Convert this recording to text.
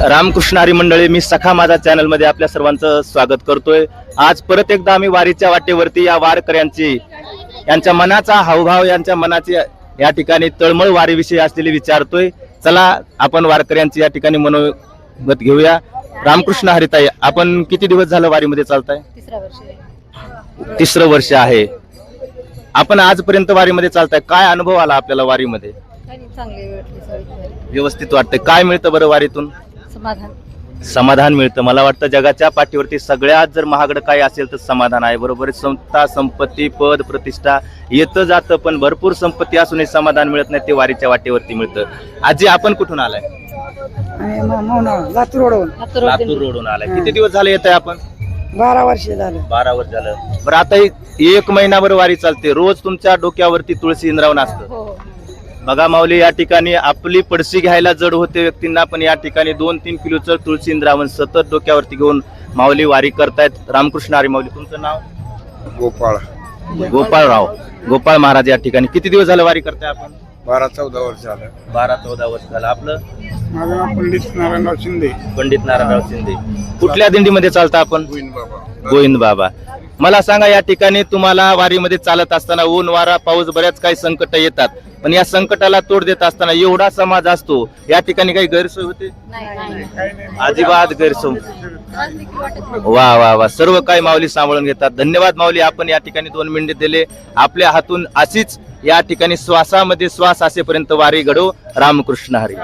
रामकृष्ण हरी मंडळी मी सखा माझा चॅनलमध्ये आपल्या सर्वांचं स्वागत करतोय. आज परत एकदा आम्ही वारीच्या वाटेवरती या वारकऱ्यांची यांच्या मनाचा हावभाव यांच्या मनाची या ठिकाणी तळमळ वारीविषयी असलेली विचारतोय. चला आपण वारकऱ्यांची या ठिकाणी मनोगत घेऊया. रामकृष्ण हरिताई आपण किती दिवस झालं वारीमध्ये चालताय? तिसरा वर्ष आहे. तिसरं वर्ष आहे. आपण आजपर्यंत वारीमध्ये चालताय. काय अनुभव आला आपल्याला वारीमध्ये. व्यवस्थित वाटतंय. काय मिळतं बरं वारीतून? समाधान. समाधान मिळतं. मला वाटतं जगाच्या पाठीवरती सगळ्यात जर महागडं काय असेल तर समाधान आहे. बरोबर. संस्था संपत्ती पद प्रतिष्ठा येतं जातं पण भरपूर संपत्ती असूनही समाधान मिळत नाही ते वारीच्या वाटेवरती मिळतं. आजी आपण कुठून आलाय? आणि म- मौना लातूर रोडवरून लातूर रोडून आलाय. किती दिवस झाले येत आहे आपण? बारा वर्ष झालं. बारा वर्ष झालं. बरं आता ही एक महिनाभर वारी चालते. रोज तुमच्या डोक्यावरती तुळशी इंद्रावण असतं. हो हो. बघा माऊली या ठिकाणी आपली पडशी घ्यायला जड होते व्यक्तींना पण या ठिकाणी दोन तीन किलोचं तुळशी इंद्रावण सतत डोक्यावरती घेऊन माऊली वारी करतायत. रामकृष्ण हरी माऊली तुमचं नाव? गोपाळ. गोपाळराव. गोपाळ महाराज या ठिकाणी. किती दिवस झालं वारी करताय आपण? बारा चौदा वर्ष झालं. बारा चौदा वर्ष झालं. आपलं? माझं नाव पंडित नारायणराव शिंदे. पंडित नारायणराव शिंदे. कुठल्या दिंडीमध्ये चालता आपण? गोविंद बाबा. गोविंद बाबा. मला सांगा या ठिकाणी तुम्हाला वारीमध्ये चालत असताना ऊन वारा पाऊस बऱ्याच काही संकट येतात. पण या संकटाला तोड देत असताना एवढा समाज असतो या ठिकाणी काही गैरसोय होते? नाही नाही. अजिबात गैरसोय. वा वा वा. सर्व काही माऊली सांभाळून घेतात. धन्यवाद माऊली आपण या ठिकाणी दोन मिनिटे दिले. आपल्या हातून अशीच या ठिकाणी श्वासामध्ये श्वास असेपर्यंत वारी घडो. रामकृष्ण हरी.